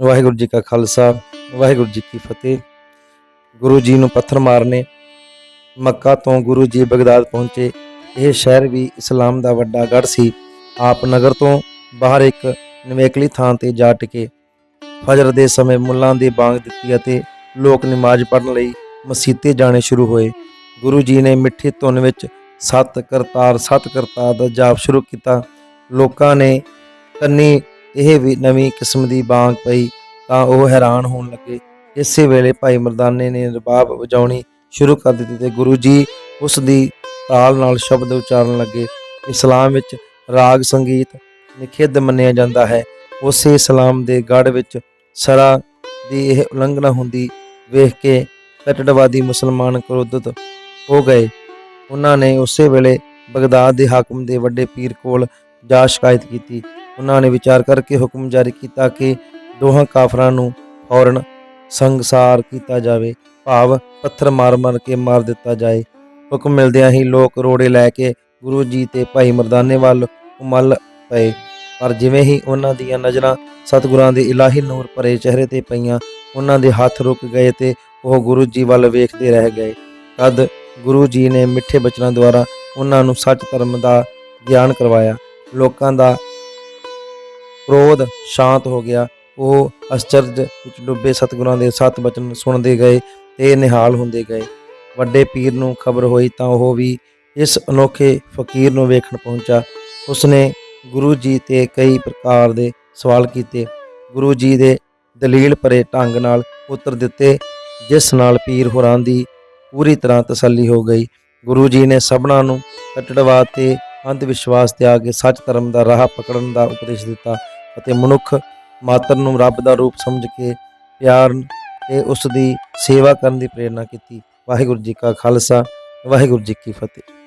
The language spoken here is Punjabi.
ਵਾਹਿਗੁਰੂ ਜੀ ਕਾ ਖਾਲਸਾ, ਵਾਹਿਗੁਰੂ ਜੀ ਕੀ ਫਤਿਹ। ਗੁਰੂ ਜੀ ਨੂੰ ਪੱਥਰ ਮਾਰਨੇ, ਮੱਕਾ ਤੋਂ ਗੁਰੂ ਜੀ ਬਗਦਾਦ ਪਹੁੰਚੇ। ਇਹ ਸ਼ਹਿਰ ਵੀ ਇਸਲਾਮ ਦਾ ਵੱਡਾ ਗੜ੍ਹ ਸੀ। ਆਪ ਨਗਰ ਤੋਂ ਬਾਹਰ ਇੱਕ ਨਿਵੇਕਲੀ ਥਾਂ ਤੇ ਜਾ ਟਿਕੇ। ਫਜਰ ਦੇ ਸਮੇਂ ਮੁੱਲਾਂ ਦੀ ਬਾਂਗ ਦਿੱਤੀ ਅਤੇ ਲੋਕ ਨਮਾਜ਼ ਪੜ੍ਹਨ ਲਈ ਮਸੀਤੇ ਜਾਣੇ ਸ਼ੁਰੂ ਹੋਏ। ਗੁਰੂ ਜੀ ਨੇ ਮਿੱਠੀ ਧੁਨ ਵਿੱਚ ਸਤ ਕਰਤਾਰ ਸਤ ਕਰਤਾਰ ਦਾ ਜਾਪ ਸ਼ੁਰੂ ਕੀਤਾ। ਲੋਕਾਂ ਨੇ ਕੰਨੀ ਇਹ ਵੀ ਨਵੀਂ ਕਿਸਮ ਦੀ ਬਾਂਗ ਪਈ ਤਾਂ ਉਹ ਹੈਰਾਨ ਹੋਣ ਲੱਗੇ। ਇਸੇ ਵੇਲੇ ਭਾਈ ਮਰਦਾਨੇ ਨੇ ਰਬਾਬ ਵਜਾਉਣੀ ਸ਼ੁਰੂ ਕਰ ਦਿੱਤੀ ਤੇ ਗੁਰੂ ਜੀ ਉਸ ਦੀ ਤਾਲ ਨਾਲ ਸ਼ਬਦ ਉਚਾਰਨ ਲੱਗੇ। ਇਸਲਾਮ ਵਿੱਚ ਰਾਗ ਸੰਗੀਤ ਨਿਖਿੱਧ ਮੰਨਿਆ ਜਾਂਦਾ ਹੈ। ਉਸੇ ਇਸਲਾਮ ਦੇ ਗੜ ਵਿੱਚ ਸਰਾ ਦੀ ਇਹ ਉਲੰਘਣਾ ਹੁੰਦੀ ਵੇਖ ਕੇ ਕੱਟੜਵਾਦੀ ਮੁਸਲਮਾਨ ਕ੍ਰੋਧਿਤ ਹੋ ਗਏ। ਉਹਨਾਂ ਨੇ ਉਸੇ ਵੇਲੇ ਬਗਦਾਦ ਦੇ ਹਾਕਮ ਦੇ ਵੱਡੇ ਪੀਰ ਕੋਲ ਜਾ ਸ਼ਿਕਾਇਤ ਕੀਤੀ। ਉਹਨਾਂ ਨੇ ਵਿਚਾਰ ਕਰਕੇ ਹੁਕਮ ਜਾਰੀ ਕੀਤਾ ਕਿ ਦੋਹਾਂ ਕਾਫਰਾਂ ਨੂੰ ਫੌਰਨ ਸੰਗਸਾਰ ਕੀਤਾ ਜਾਵੇ, ਭਾਵ ਪੱਥਰ ਮਾਰ-ਮਾਰ ਕੇ ਮਾਰ ਦਿੱਤਾ ਜਾਏ। ਹੁਕਮ ਮਿਲਦਿਆਂ ਹੀ ਲੋਕ ਰੋੜੇ ਲੈ ਕੇ ਗੁਰੂ ਜੀ ਤੇ ਭਾਈ ਮਰਦਾਨੇ ਵੱਲ ਉਮਲ ਪਏ। ਪਰ ਜਿਵੇਂ ਹੀ ਉਹਨਾਂ ਦੀਆਂ ਨਜ਼ਰਾਂ ਸਤਿਗੁਰਾਂ ਦੇ ਇਲਾਹੀ ਨੂਰ ਭਰੇ ਚਿਹਰੇ ਤੇ ਪਈਆਂ, ਉਹਨਾਂ ਦੇ ਹੱਥ ਰੁਕ ਗਏ ਤੇ ਉਹ ਗੁਰੂ ਜੀ ਵੱਲ ਵੇਖਦੇ ਰਹਿ ਗਏ। ਤਦ ਗੁਰੂ ਜੀ ਨੇ ਮਿੱਠੇ ਬਚਨਾਂ ਦੁਆਰਾ ਉਹਨਾਂ ਨੂੰ ਸੱਚ ਧਰਮ ਦਾ ਗਿਆਨ ਕਰਵਾਇਆ। ਲੋਕਾਂ ਦਾ ਕ੍ਰੋਧ ਸ਼ਾਂਤ ਹੋ ਗਿਆ। ਉਹ ਅਚਰਜ ਵਿੱਚ ਡੁੱਬੇ ਸਤਿਗੁਰਾਂ ਦੇ ਸਤ ਬਚਨ ਸੁਣਦੇ ਗਏ ਤੇ ਨਿਹਾਲ ਹੁੰਦੇ ਗਏ। ਵੱਡੇ ਪੀਰ ਨੂੰ ਖਬਰ ਹੋਈ ਤਾਂ ਉਹ ਵੀ ਇਸ ਅਨੋਖੇ ਫਕੀਰ ਨੂੰ ਵੇਖਣ ਪਹੁੰਚਾ। ਉਸਨੇ ਗੁਰੂ ਜੀ ਤੇ ਕਈ ਪ੍ਰਕਾਰ ਦੇ ਸਵਾਲ ਕੀਤੇ। ਗੁਰੂ ਜੀ ਦੇ ਦਲੀਲ ਭਰੇ ਢੰਗ ਨਾਲ ਉੱਤਰ ਦਿੱਤੇ, ਜਿਸ ਨਾਲ ਪੀਰ ਹੋਰਾਂ ਦੀ ਪੂਰੀ ਤਰ੍ਹਾਂ ਤਸੱਲੀ ਹੋ ਗਈ। ਗੁਰੂ ਜੀ ਨੇ ਸਭਨਾਂ ਨੂੰ ਕੱਟੜਵਾਦ ਤੇ ਅੰਧ ਵਿਸ਼ਵਾਸ ਤਿਆਗ ਕੇ ਸੱਚ ਧਰਮ ਦਾ ਰਾਹ ਪਕੜਨ ਦਾ ਉਪਦੇਸ਼ ਦਿੱਤਾ ਅਤੇ ਮਨੁੱਖ ਮਾਤਰ ਨੂੰ ਰੱਬ ਦਾ ਰੂਪ ਸਮਝ ਕੇ ਪਿਆਰ ਤੇ ਉਸ ਦੀ ਸੇਵਾ ਕਰਨ ਦੀ ਪ੍ਰੇਰਣਾ ਕੀਤੀ। ਵਾਹਿਗੁਰੂ ਜੀ ਕਾ ਖਾਲਸਾ, ਵਾਹਿਗੁਰੂ ਜੀ ਕੀ ਫਤਿਹ।